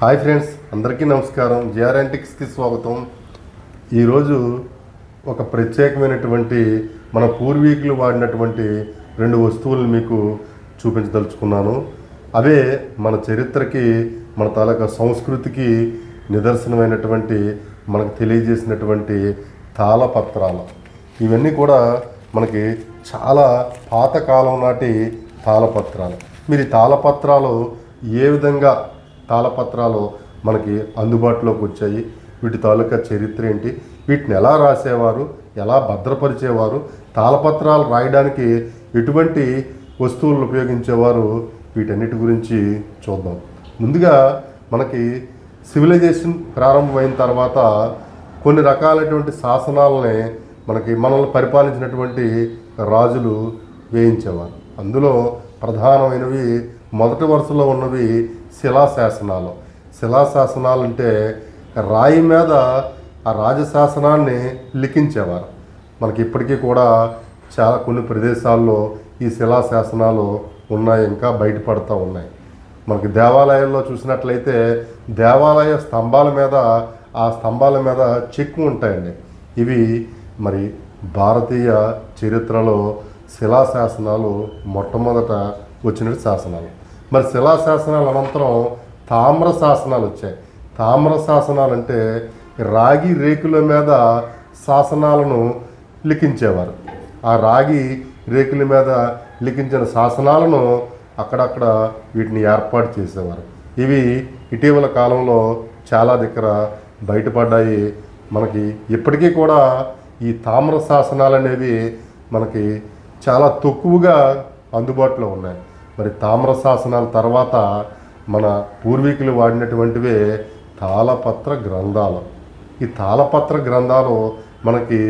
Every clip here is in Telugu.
హాయ్ ఫ్రెండ్స్ అందరికీ నమస్కారం. జిఆర్ఎంటిక్స్కి స్వాగతం. ఈరోజు ఒక ప్రత్యేకమైనటువంటి మన పూర్వీకులు వాడినటువంటి రెండు వస్తువులను మీకు చూపించదలుచుకున్నాను. అవే మన చరిత్రకి మన తాలూకా సంస్కృతికి నిదర్శనమైనటువంటి మనకు తెలియజేసినటువంటి తాళపత్రాలు. ఇవన్నీ కూడా మనకి చాలా పాతకాలం నాటి తాళపత్రాలు. మీరు ఈ తాళపత్రాలు ఏ విధంగా తాళపత్రాలు మనకి అందుబాటులోకి వచ్చాయి. వీటి తాలూకా చరిత్ర ఏంటి? వీటిని ఎలా రాసేవారు? ఎలా భద్రపరిచేవారు? తాళపత్రాలు రాయడానికి ఎటువంటి వస్తువులను ఉపయోగించేవారు? వీటన్నిటి గురించి చూద్దాం. ముందుగా మనకి సివిలైజేషన్ ప్రారంభమైన తర్వాత కొన్ని రకాలైనటువంటి శాసనాలని మనకి మనల్ని పరిపాలించినటువంటి రాజులు వేయించేవారు. అందులో ప్రధానమైనవి మొదటి వరుసలో ఉన్నవి శిలాశాసనాలు. శిలాశాసనాలు అంటే రాయి మీద ఆ రాజశాసనాన్ని లిఖించేవారు. మనకి ఇప్పటికీ కూడా చాలా కొన్ని ప్రదేశాల్లో ఈ శిలాశాసనాలు ఉన్నాయి ఇంకా బయటపడుతూ ఉన్నాయి. మనకి దేవాలయాల్లో చూసినట్లయితే దేవాలయ స్తంభాల మీద ఆ స్తంభాల మీద చెక్కు ఉంటాయండి. ఇవి మరి భారతీయ చరిత్రలో శిలాశాసనాలు మొట్టమొదట వచ్చిన శాసనాలు. మరి శిలా శాసనాల అనంతరం తామ్ర శాసనాలు వచ్చాయి. తామ్ర శాసనాలు అంటే రాగి రేకుల మీద శాసనాలను లిఖించేవారు. ఆ రాగి రేకుల మీద లిఖించిన శాసనాలను అక్కడక్కడ వీటిని ఏర్పాటు చేసేవారు. ఇవి ఇటీవల కాలంలో చాలా దగ్గర బయటపడ్డాయి. మనకి ఇప్పటికీ కూడా ఈ తామ్ర శాసనాలు అనేవి మనకి చాలా తక్కువగా అందుబాటులో ఉన్నాయి. మరి తామ్ర శాసనాల తర్వాత మన పూర్వీకులు వాడినటువంటివే తాళపత్ర గ్రంథాలు. ఈ తాళపత్ర గ్రంథాలు మనకి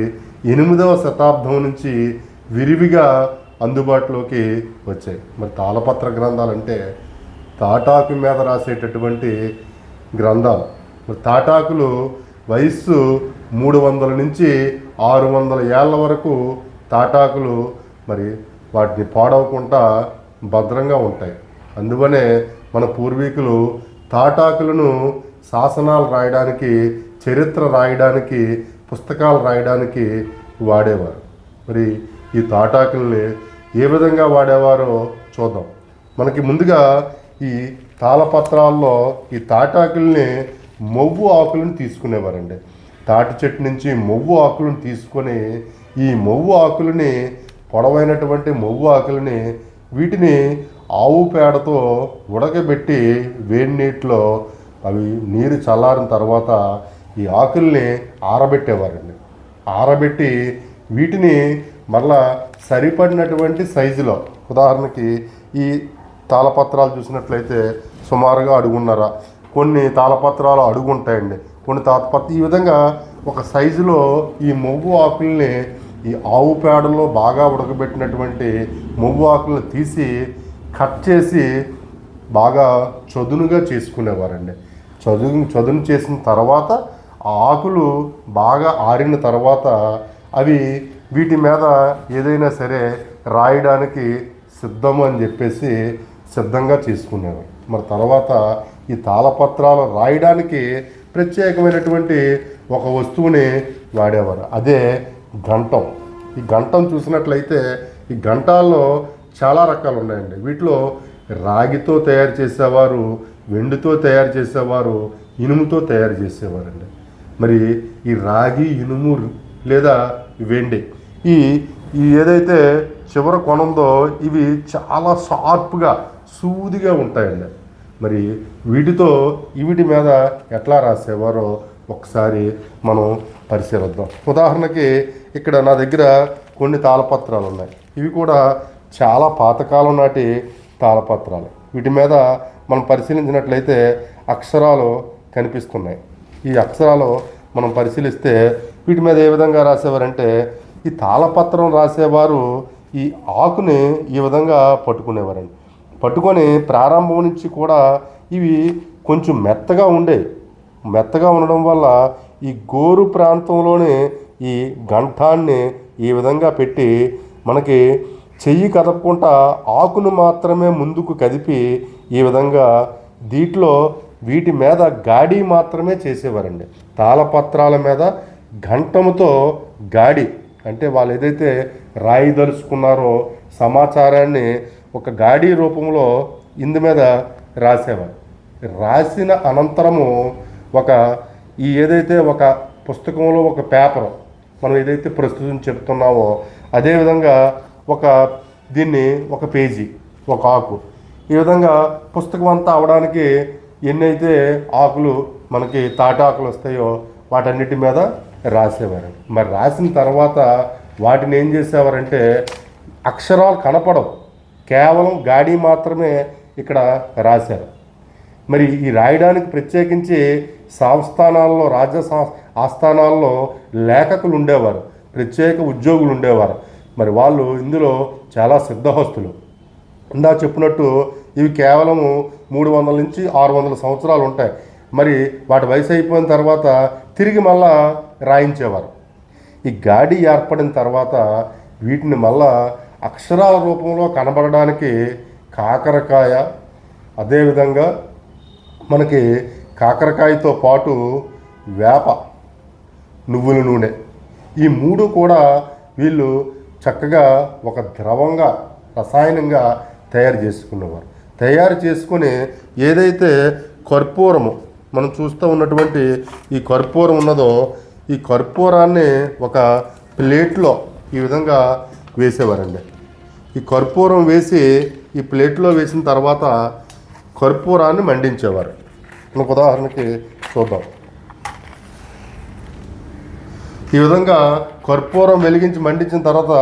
ఎనిమిదవ శతాబ్దం నుంచి విరివిగా అందుబాటులోకి వచ్చాయి. మరి తాళపత్ర గ్రంథాలు అంటే తాటాకు మీద రాసేటటువంటి గ్రంథాలు. మరి తాటాకులు వయస్సు మూడు వందల నుంచి ఆరు వందల ఏళ్ళ వరకు తాటాకులు మరి వాటిని పాడవకుండా భద్రంగా ఉంటాయి. అందువనే మన పూర్వీకులు తాటాకులను శాసనాలు రాయడానికి చరిత్ర రాయడానికి పుస్తకాలు రాయడానికి వాడేవారు. మరి ఈ తాటాకుల్ని ఏ విధంగా వాడేవారో చూద్దాం. మనకి ముందుగా ఈ తాళపత్రాల్లో ఈ తాటాకుల్ని మొవ్వు ఆకులను తీసుకునేవారండి. తాటి చెట్టు నుంచి మొవ్వు ఆకులను తీసుకొని ఈ మొవ్వు ఆకులని పొడవైనటువంటి మొవ్వు ఆకులని వీటిని ఆవు పేడతో ఉడకబెట్టి వేడి నీటిలో అవి నీరు చల్లారిన తర్వాత ఈ ఆకుల్ని ఆరబెట్టేవారండి. ఆరబెట్టి వీటిని మళ్ళా సరిపడినటువంటి సైజులో ఉదాహరణకి ఈ తాళపత్రాలు చూసినట్లయితే సుమారుగా అడుగున్నర కొన్ని తాళపత్రాలు అడుగు ఉంటాయండి కొన్ని తాళపత్ర ఈ విధంగా ఒక సైజులో ఈ మొగ్గు ఆకుల్ని ఈ ఆవు పేడలో బాగా ఉడకబెట్టినటువంటి మువ్వు ఆకులను తీసి కట్ చేసి బాగా చదునుగా చేసుకునేవారండి. చదును చదును చేసిన తర్వాత ఆ ఆకులు బాగా ఆరిన తర్వాత అవి వీటి మీద ఏదైనా సరే రాయడానికి సిద్ధం అని చెప్పేసి సిద్ధంగా చేసుకునేవారు. మరి తర్వాత ఈ తాళపత్రాలు రాయడానికి ప్రత్యేకమైనటువంటి ఒక వస్తువుని వాడేవారు. అదే గంటం. ఈ గంటం చూసినట్లయితే ఈ గంటాల్లో చాలా రకాలు ఉన్నాయండి. వీటిలో రాగితో తయారు చేసేవారు వెండితో తయారు చేసేవారు ఇనుముతో తయారు చేసేవారండి. మరి ఈ రాగి ఇనుము లేదా వెండి ఈ ఈ ఏదైతే చివర కొనందో ఇవి చాలా షార్ప్గా సూదిగా ఉంటాయండి. మరి వీటితో వీటి మీద ఎట్లా రాసేవారో ఒకసారి మనం పరిశీలిద్దాం. ఉదాహరణకి ఇక్కడ నా దగ్గర కొన్ని తాళపత్రాలు ఉన్నాయి. ఇవి కూడా చాలా పాతకాలం నాటి తాళపత్రాలు. వీటి మీద మనం పరిశీలించినట్లయితే అక్షరాలు కనిపిస్తున్నాయి. ఈ అక్షరాలు మనం పరిశీలిస్తే వీటి మీద ఏ విధంగా రాసేవారంటే ఈ తాళపత్రం రాసేవారు ఈ ఆకుని ఈ విధంగా పట్టుకునేవారండి. పట్టుకొని ప్రారంభం నుంచి కూడా ఇవి కొంచెం మెత్తగా ఉండేవి మెత్తగా ఉండడం వల్ల ఈ గోరు ప్రాంతంలోనే ఈ గంఠాన్ని ఈ విధంగా పెట్టి మనకి చెయ్యి కదపకుండా ఆకును మాత్రమే ముందుకు కదిపి ఈ విధంగా దీంట్లో వీటి మీద గాడి మాత్రమే చేసేవారండి. తాళపత్రాల మీద ఘంటముతో గాడి అంటే వాళ్ళు ఏదైతే రాయిదలుచుకున్నారో సమాచారాన్ని ఒక గాడి రూపంలో ఇందు మీద రాసేవారు. రాసిన అనంతరము ఒక ఈ ఏదైతే ఒక పుస్తకంలో ఒక పేపరు మనం ఏదైతే ప్రస్తుతం చెప్తున్నామో అదేవిధంగా ఒక దీన్ని ఒక పేజీ ఒక ఆకు ఈ విధంగా పుస్తకం అంతా అవడానికి ఎన్నైతే ఆకులు మనకి తాటాకులు వస్తాయో వాటన్నిటి మీద రాసేవారు. మరి రాసిన తర్వాత వాటిని ఏం చేసేవారంటే అక్షరాలు కనపడవు. కేవలం గాడి మాత్రమే ఇక్కడ రాశారు. మరి ఈ రాయడానికి ప్రత్యేకించి సంస్థానాల్లో రాజ్య సం- ఆస్థానాల్లో లేఖకులు ఉండేవారు ప్రత్యేక ఉద్యోగులు ఉండేవారు. మరి వాళ్ళు ఇందులో చాలా సిద్ధహస్తులు ఇందా చెప్పినట్టు ఇవి కేవలము మూడు వందల నుంచి ఆరు వందల సంవత్సరాలు ఉంటాయి. మరి వాటి వయసు అయిపోయిన తర్వాత తిరిగి మళ్ళా రాయించేవారు. ఈ గాడి ఏర్పడిన తర్వాత వీటిని మళ్ళా అక్షరాల రూపంలో కనబడడానికి కాకరకాయ అదేవిధంగా మనకి కాకరకాయతో పాటు వేప నువ్వుల నూనె. ఈ మూడు కూడా వీళ్ళు చక్కగా ఒక ద్రవంగా రసాయనంగా తయారు చేసుకునేవారు తయారు చేసుకుని ఏదైతే కర్పూరము మనం చూస్తూ ఉన్నటువంటి ఈ కర్పూరం ఉన్నదో ఈ కర్పూరాన్ని ఒక ప్లేట్లో ఈ విధంగా వేసేవారండి. ఈ కర్పూరం వేసి ఈ ప్లేట్లో వేసిన తర్వాత కర్పూరాన్ని మండించేవారు. మనకు ఉదాహరణకి చూద్దాం. ఈ విధంగా కర్పూరం వెలిగించి మండించిన తర్వాత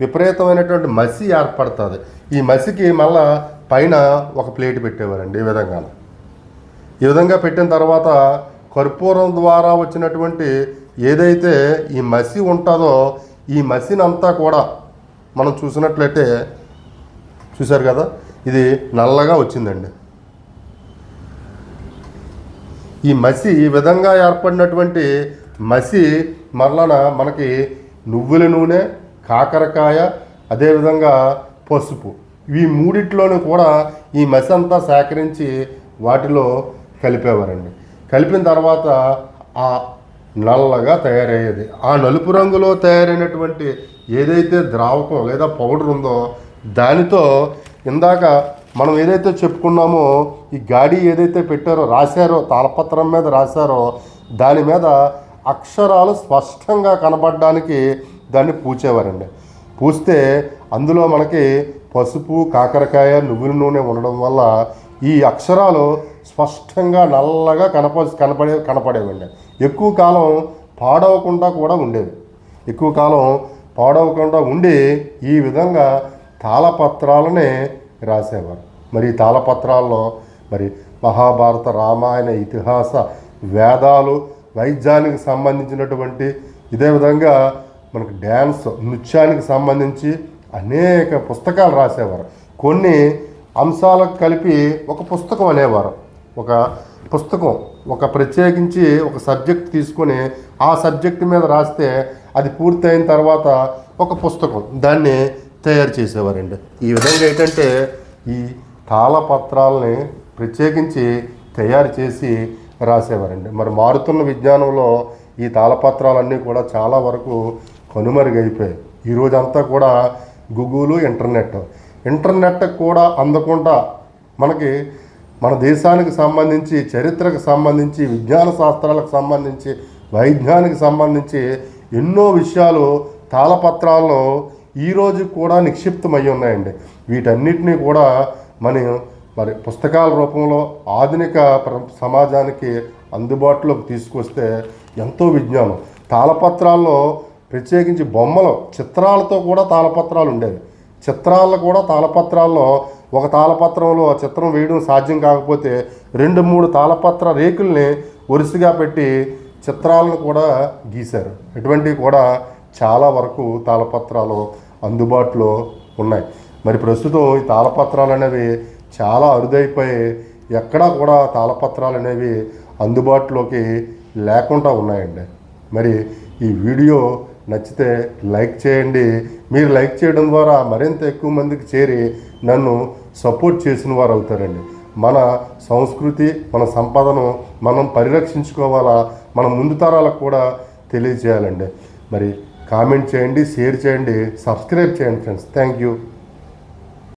విపరీతమైనటువంటి మసి ఏర్పడుతుంది. ఈ మసికి మళ్ళా పైన ఒక ప్లేట్ పెట్టేవారండి ఈ విధంగా ఈ విధంగా పెట్టిన తర్వాత కర్పూరం ద్వారా వచ్చినటువంటి ఏదైతే ఈ మసి ఉంటుందో ఈ మసినంతా కూడా మనం చూసినట్లయితే చూశారు కదా ఇది నల్లగా వచ్చిందండి. ఈ మసి ఈ విధంగా ఏర్పడినటువంటి మసి మరలన మనకి నువ్వుల నూనె కాకరకాయ అదేవిధంగా పసుపు. ఈ మూడిట్లోనూ కూడా ఈ మసి అంతా సేకరించి వాటిలో కలిపేవారండి. కలిపిన తర్వాత ఆ నల్లగా తయారయ్యేది. ఆ నలుపు రంగులో తయారైనటువంటి ఏదైతే ద్రావకం లేదా పౌడర్ ఉందో దానితో ఇందాక మనం ఏదైతే చెప్పుకున్నామో ఈ గాడి ఏదైతే పెట్టారో రాశారో తాళపత్రం మీద రాశారో దాని మీద అక్షరాలు స్పష్టంగా కనబడడానికి దాన్ని పూచేవారండి. పూస్తే అందులో మనకి పసుపు కాకరకాయ నువ్వుల నూనె ఉండడం వల్ల ఈ అక్షరాలు స్పష్టంగా నల్లగా కనప కనపడే కనపడేవండి. ఎక్కువ కాలం పాడవకుండా కూడా ఉండేవి. ఎక్కువ కాలం పాడవకుండా ఉండి ఈ విధంగా తాళపత్రాలనే రాసేవారు. మరి తాళపత్రాల్లో మరి మహాభారత రామాయణ ఇతిహాస వేదాలు వైద్యానికి సంబంధించినటువంటి ఇదే విధంగా మనకు డ్యాన్స్ నృత్యానికి సంబంధించి అనేక పుస్తకాలు రాసేవారు. కొన్ని అంశాలకు కలిపి ఒక పుస్తకం అనేవారు. ఒక పుస్తకం ఒక ప్రత్యేకించి ఒక సబ్జెక్ట్ తీసుకొని ఆ సబ్జెక్ట్ మీద రాస్తే అది పూర్తయిన తర్వాత ఒక పుస్తకం. దాన్ని తయారు చేసేవారండి. ఈ విధంగా ఏంటంటే ఈ తాళపత్రాలని ప్రత్యేకించి తయారు చేసి రాసేవారండి. మరి మారుతున్న విజ్ఞానంలో ఈ తాళపత్రాలన్నీ కూడా చాలా వరకు కనుమరుగైపోయాయి. ఈ రోజంతా కూడా గూగుల్ ఇంటర్నెట్. ఇంటర్నెట్ కూడా అందకుండా మనకి మన దేశానికి సంబంధించి చరిత్రకు సంబంధించి విజ్ఞాన శాస్త్రాలకు సంబంధించి వైజ్ఞానికి సంబంధించి ఎన్నో విషయాలు తాళపత్రాల్లో ఈరోజు కూడా నిక్షిప్తమై ఉన్నాయండి. వీటన్నిటినీ కూడా మనం మరి పుస్తకాల రూపంలో ఆధునిక ప్ర- సమాజానికి అందుబాటులోకి తీసుకొస్తే ఎంతో విజ్ఞానం. తాళపత్రాల్లో ప్రత్యేకించి బొమ్మలు చిత్రాలతో కూడా తాళపత్రాలు ఉండేవి. చిత్రాల్లో కూడా తాళపత్రాల్లో ఒక తాళపత్రంలో చిత్రం వేయడం సాధ్యం కాకపోతే రెండు మూడు తాళపత్ర రేకుల్ని వరుసగా పెట్టి చిత్రాలను కూడా గీశారు. ఇటువంటివి కూడా చాలా వరకు తాళపత్రాలు అందుబాటులో ఉన్నాయి. మరి ప్రస్తుతం ఈ తాళపత్రాలు అనేవి చాలా అరుదైపోయి ఎక్కడా కూడా తాళపత్రాలు అనేవి అందుబాటులోకి లేకుండా ఉన్నాయండి. మరి ఈ వీడియో నచ్చితే లైక్ చేయండి. మీరు లైక్ చేయడం ద్వారా మరింత ఎక్కువ మందికి చేరి నన్ను సపోర్ట్ చేసిన వారు అవుతారండి. మన సంస్కృతి మన సంపదను మనం పరిరక్షించుకోవాలా మన ముందు తరాలకు కూడా తెలియజేయాలండి. మరి కామెంట్ చేయండి షేర్ చేయండి సబ్స్క్రైబ్ చేయండి ఫ్రెండ్స్. Thank you.